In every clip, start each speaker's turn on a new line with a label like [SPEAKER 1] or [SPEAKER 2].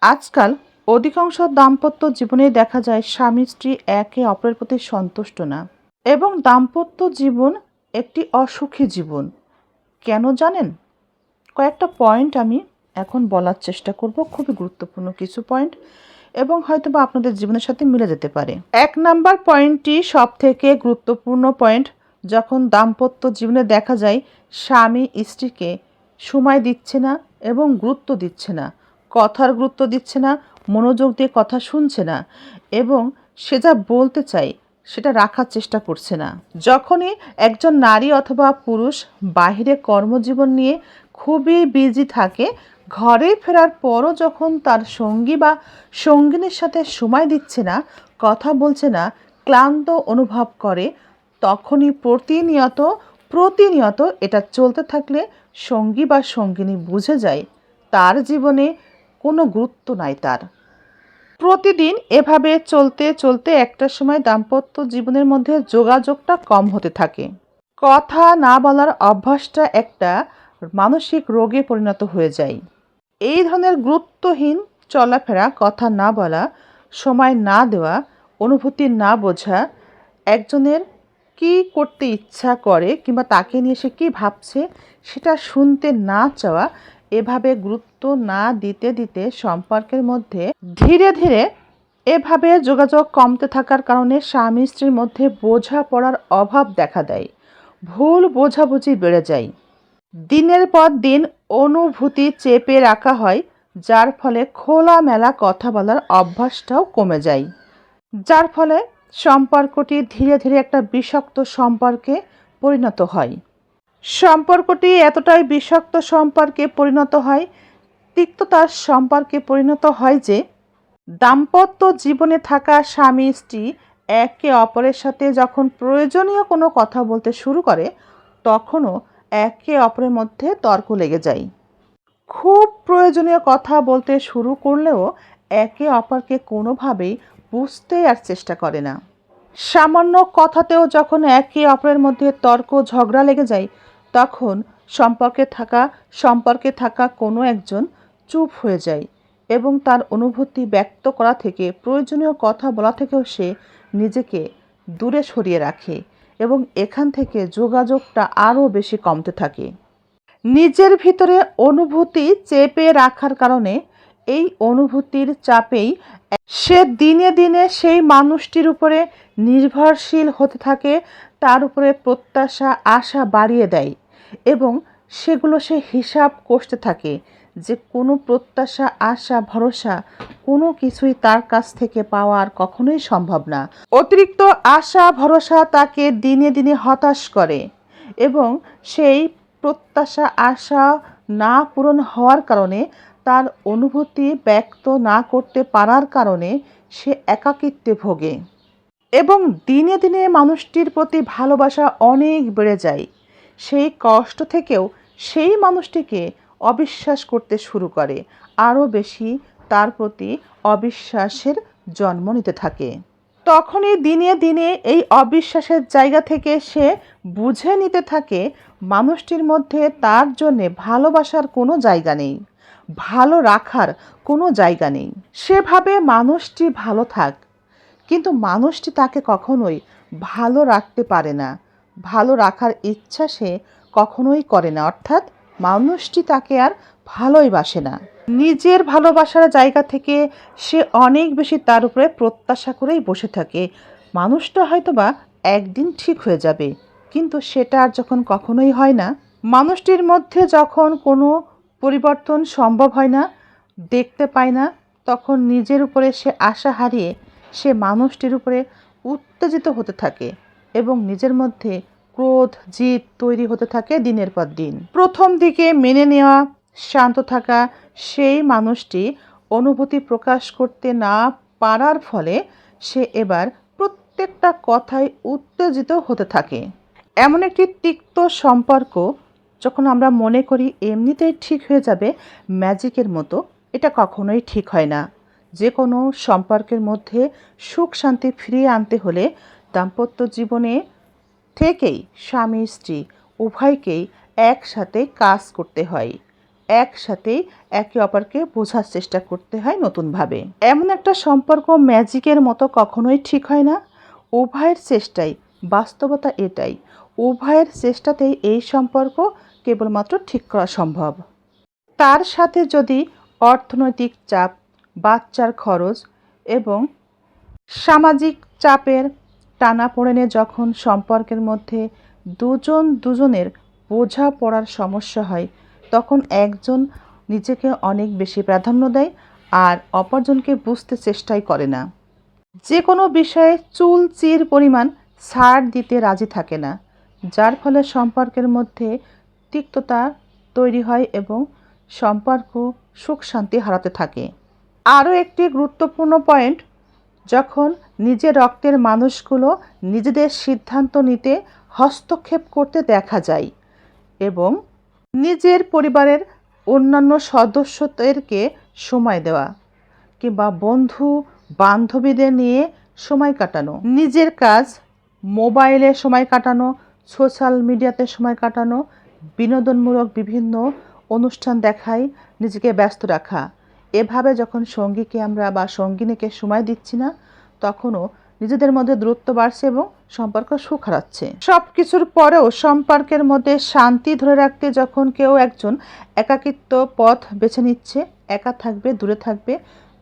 [SPEAKER 1] আজকাল অধিকাংশ দাম্পত্য জীবনে দেখা যায় স্বামী, স্ত্রী একে অপরের প্রতি সন্তুষ্ট না। এবং দাম্পত্য জীবন একটি অসুখী জীবন। কেন জানেন? কয়েকটা পয়েন্ট আমি এখন বলার চেষ্টা করব, খুবই গুরুত্বপূর্ণ কিছু পয়েন্ট এবং হয়তো বা আপনাদের জীবনের সাথে মিলে যেতে পারে। এক নাম্বার পয়েন্টটি সব থেকে গুরুত্বপূর্ণ পয়েন্ট যখন দাম্পত্য জীবনে দেখা যায় স্বামী, স্ত্রীকে সময় দিচ্ছে না এবং গুরুত্ব দিচ্ছে না। কথার গুরুত্ব দিচ্ছে না, মনোযোগ দিয়ে কথা শুনছে না এবং সে যা বলতে চায় সেটা রাখার চেষ্টা করছে না। যখনই একজন নারী অথবা পুরুষ বাইরে কর্মজীবন নিয়ে খুবই বিজি থাকে, ঘরে ফেরার পরও যখন তার সঙ্গী বা সঙ্গিনীর সাথে সময় দিচ্ছে না, কথা বলছে না, ক্লান্ত অনুভব করে, তখনই প্রতিনিয়ত প্রতিনিয়ত এটা চলতে থাকলে সঙ্গী বা সঙ্গিনী বুঝে যায়, তার জীবনে কোনো গুরুত্ব নাই তার। প্রতিদিন এভাবে চলতে চলতে একটা সময় দাম্পত্য জীবনের মধ্যে যোগাযোগটা কম হতে থাকে। কথা না বলার অভ্যাসটা একটা মানসিক রোগে পরিণত হয়ে যায়। এই ধরনের গুরুত্বহীন চলাফেরা, কথা না বলা, সময় না দেওয়া, অনুভূতি না বোঝা, একজনের কি করতে ইচ্ছা করে কিংবা তাকে নিয়ে সে কী ভাবছে, সেটা শুনতে না চাওয়া এভাবে গুরুত্ব না দিতে দিতে সম্পর্কের মধ্যে ধীরে ধীরে এভাবে যোগাযোগ কমতে থাকার কারণে স্বামী স্ত্রীর মধ্যে বোঝাপড়ার অভাব দেখা দেয়। ভুল বোঝাবুঝি বেড়ে যায়। দিনের পর দিন অনুভূতি চেপে রাখা হয়, যার ফলে খোলামেলা কথা বলার অভ্যাসটাও কমে যায়। যার ফলে সম্পর্কটি ধীরে ধীরে একটা বিষাক্ত সম্পর্কে পরিণত হয়। সম্পর্কটি এতটাই বিষাক্ত সম্পর্কে পরিণত হয়, তিক্ততার সম্পর্কে পরিণত হয় যে, দাম্পত্য জীবনে থাকা স্বামী স্ত্রী একে অপরের সাথে যখন প্রয়োজনীয় কোনো কথা বলতে শুরু করে, তখনও একে অপরের মধ্যে তর্ক লেগে যায়। খুব প্রয়োজনীয় কথা বলতে শুরু করলেও একে অপরকে কোনোভাবেই বুঝতে আর চেষ্টা করে না। সামান্য কথাতেও যখন একে অপরের মধ্যে তর্ক ঝগড়া লেগে যায় তখন সম্পর্কে থাকা সম্পর্কে থাকা কোনো একজন চুপ হয়ে যায় এবং তার অনুভূতি ব্যক্ত করা থেকে, প্রয়োজনীয় কথা বলা থেকেও সে নিজেকে দূরে সরিয়ে রাখে এবং এখান থেকে যোগাযোগটা আরও বেশি কমতে থাকে। নিজের ভিতরে অনুভূতি চেপে রাখার কারণে এই অনুভূতির চাপেই সে দিনে দিনে সেই মানুষটির উপরে নির্ভরশীল হতে থাকে তার উপরে প্রত্যাশা, আশা বাড়িয়ে দেয় এবং সেগুলো সে হিসাব কষতে থাকে যে কোনো প্রত্যাশা, আশা, ভরসা কোনো কিছুই তার কাছ থেকে পাওয়া কখনোই সম্ভব না। অতিরিক্ত আশা, ভরসা তাকে দিনে দিনে হতাশ করে এবং সেই প্রত্যাশা, আশা না পূরণ হওয়ার কারণে তার অনুভূতি ব্যক্ত না করতে পারার কারণে সে একাকিত্বে ভোগে। এবং দিনে দিনে মানুষটির প্রতি ভালোবাসা অনেক বেড়ে যায়। সেই কষ্ট থেকেও সেই মানুষটিকে অবিশ্বাস করতে শুরু করে। আরও বেশি তার প্রতি অবিশ্বাসের জন্ম নিতে থাকে। তখনই দিনে দিনে এই অবিশ্বাসের জায়গা থেকে সে বুঝে নিতে থাকে, মানুষটির মধ্যে তার জন্যে ভালোবাসার কোনো জায়গা নেই, ভালো রাখার কোনো জায়গা নেই। সেভাবে মানুষটি ভালো থাক কিন্তু মানুষটি তাকে কখনোই ভালো রাখতে পারে না। ভালো রাখার ইচ্ছা সে কখনোই করে না। অর্থাৎ মানুষটি তাকে আর ভালোই বাসে না। নিজের ভালোবাসার জায়গা থেকে সে অনেক বেশি তার উপরে প্রত্যাশা করেই বসে থাকে। মানুষটা হয়তো বা একদিন ঠিক হয়ে যাবে, কিন্তু সেটা আর যখন কখনোই হয় না। মানুষটির মধ্যে যখন কোনো পরিবর্তন সম্ভব হয় না, দেখতে পায় না, তখন নিজের উপরে সে আশা হারিয়ে সে মানুষটির উপরে উত্তেজিত হতে থাকে এবং নিজের মধ্যে ক্রোধ, জিদ তৈরি হতে থাকে দিনের পর দিন। প্রথম দিকে মেনে নেওয়া, শান্ত থাকা সেই মানুষটি অনুভূতি প্রকাশ করতে না পারার ফলে সে এবার প্রত্যেকটা কথায় উত্তেজিত হতে থাকে। এমন একটি তিক্ত সম্পর্ক যখন আমরা মনে করি এমনিতেই ঠিক হয়ে যাবে, ম্যাজিকের মতো, এটা কখনোই ঠিক হয় না। যে কোনো সম্পর্কের মধ্যে সুখ শান্তি ফিরিয়ে আনতে হলে দাম্পত্য জীবনে থেকেই স্বামী, স্ত্রী উভয়কেই একসাথে কাজ করতে হয়। একসাথেই একে অপরকে বোঝার চেষ্টা করতে হয় নতুনভাবে। এমন একটা সম্পর্ক ম্যাজিকের মতো কখনোই ঠিক হয় না। উভয়ের চেষ্টাই বাস্তবতা এটাই। উভয়ের চেষ্টাতেই এই সম্পর্ক কেবলমাত্র ঠিক করা সম্ভব। তার সাথে যদি অর্থনৈতিক চাপ বাচ্চার খরচ এবং সামাজিক চাপের টানাপোড়েনে যখন সম্পর্কের মধ্যে দুজন দুজনের বোঝা পড়ার সমস্যা হয়, তখন একজন নিজেকে অনেক বেশি প্রাধান্য দেয় আর অপরজনকে বুঝতে চেষ্টাই করে না। যে কোনো বিষয়ে চুল চির পরিমাণ ছাড় দিতে রাজি থাকে না, যার ফলে সম্পর্কের মধ্যে তিক্ততা তৈরি হয় এবং সম্পর্ক সুখ শান্তি হারাতে থাকে। আরও একটি গুরুত্বপূর্ণ পয়েন্ট যখন নিজের রক্তের মানুষগুলো নিজেদের সিদ্ধান্ত নিতে হস্তক্ষেপ করতে দেখা যায় এবং নিজের পরিবারের অন্যান্য সদস্যদেরকে সময় দেওয়া কিংবা বন্ধু বান্ধবীদের নিয়ে সময় কাটানো, নিজের কাজ মোবাইলে সময় কাটানো, সোশ্যাল মিডিয়াতে সময় কাটানো, বিনোদনমূলক বিভিন্ন অনুষ্ঠান দেখায় নিজেকে ব্যস্ত রাখা। এভাবে যখন সঙ্গীকে আমরা বা সঙ্গিনীকে সময় দিচ্ছি না, তখনও নিজেদের মধ্যে দূরত্ব বাড়ছে এবং সম্পর্ক সুখ হারাচ্ছে। সব কিছুর পরেও সম্পর্কের মধ্যে শান্তি ধরে রাখতে যখন কেউ একজন একাকিত্ব পথ বেছে নিচ্ছে, একা থাকবে, দূরে থাকবে,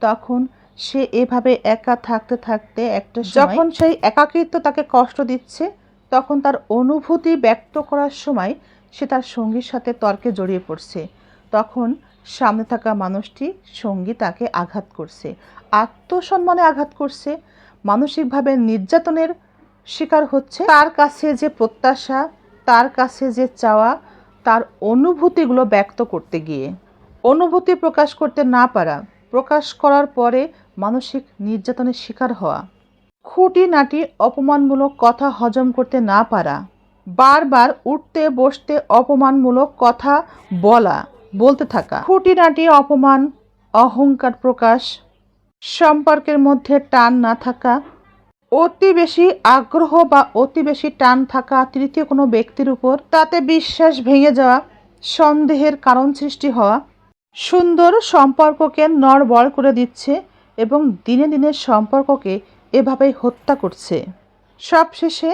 [SPEAKER 1] তখন সে এভাবে একা থাকতে থাকতে একটা যখন সেই একাকিত্ব তাকে কষ্ট দিচ্ছে, তখন তার অনুভূতি ব্যক্ত করার সময় সে তার সঙ্গীর সাথে তর্কে জড়িয়ে পড়ছে। তখন সামনে থাকা মানুষটি সঙ্গী তাকে আঘাত করছে। আত্মসম্মানে আঘাত করছে। মানসিকভাবে নির্যাতনের শিকার হচ্ছে। তার কাছে যে প্রত্যাশা, তার কাছে যে চাওয়া, তার অনুভূতিগুলো ব্যক্ত করতে গিয়ে। অনুভূতি প্রকাশ করতে না পারা, প্রকাশ করার পরে মানসিক নির্যাতনের শিকার হওয়া। খুঁটিনাটি অপমানমূলক কথা হজম করতে না পারা। বারবার উঠতে, বসতে অপমানমূলক কথা বলা। বলতে থাকা। খুঁটিনাটি অপমান, অহংকার প্রকাশ, সম্পর্কের মধ্যে টান না থাকা, অতি বেশি আগ্রহ বা অতি বেশি টান থাকা তৃতীয় কোনো ব্যক্তির উপর, তাতে বিশ্বাস ভেঙে যাওয়া, সন্দেহের কারণ সৃষ্টি হওয়া, সুন্দর সম্পর্ককে নড়বড় করে দিচ্ছে এবং দিনে দিনে সম্পর্ককে এভাবেই হত্যা করছে। সবশেষে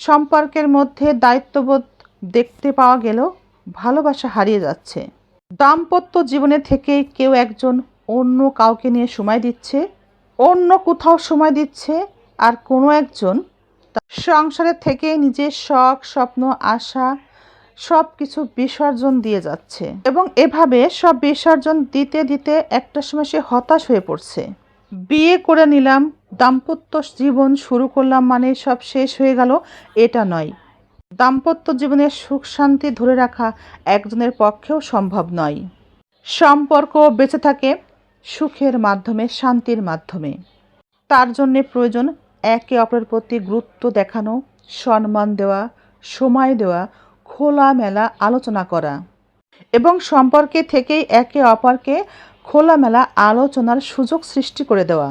[SPEAKER 1] সম্পর্কের মধ্যে দায়িত্ববোধ দেখতে পাওয়া গেলেও ভালোবাসা হারিয়ে যাচ্ছে। দাম্পত্য জীবনে থেকে কেউ একজন অন্য কাউকে নিয়ে সময় দিচ্ছে, অন্য কোথাও সময় দিচ্ছে, আর কোনো একজন সংসারের থেকে নিজের শখ, স্বপ্ন, আশা সব কিছু বিসর্জন দিয়ে যাচ্ছে। এবং এভাবে সব বিসর্জন দিতে দিতে একটা সময় সে হতাশ হয়ে পড়ছে। বিয়ে করে নিলাম, দাম্পত্য জীবন শুরু করলাম মানে সব শেষ হয়ে গেল, এটা নয়। দাম্পত্য জীবনের সুখ শান্তি ধরে রাখা একজনের পক্ষেও সম্ভব নয়। সম্পর্ক বেঁচে থাকে সুখের মাধ্যমে, শান্তির মাধ্যমে। তার জন্যে প্রয়োজন একে অপরের প্রতি গুরুত্ব দেখানো, সম্মান দেওয়া, সময় দেওয়া, খোলামেলা আলোচনা করা। এবং সম্পর্কে থেকেই একে অপরকে খোলামেলা আলোচনার সুযোগ সৃষ্টি করে দেওয়া।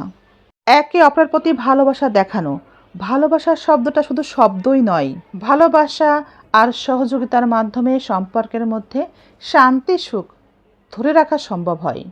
[SPEAKER 1] একে অপরের প্রতি ভালোবাসা দেখানো ভালোবাসা শব্দটা শুধু শব্দই নয়, ভালোবাসা আর সহযোগিতার মাধ্যমে সম্পর্কের মধ্যে শান্তি, সুখ ধরে রাখা সম্ভব হয়।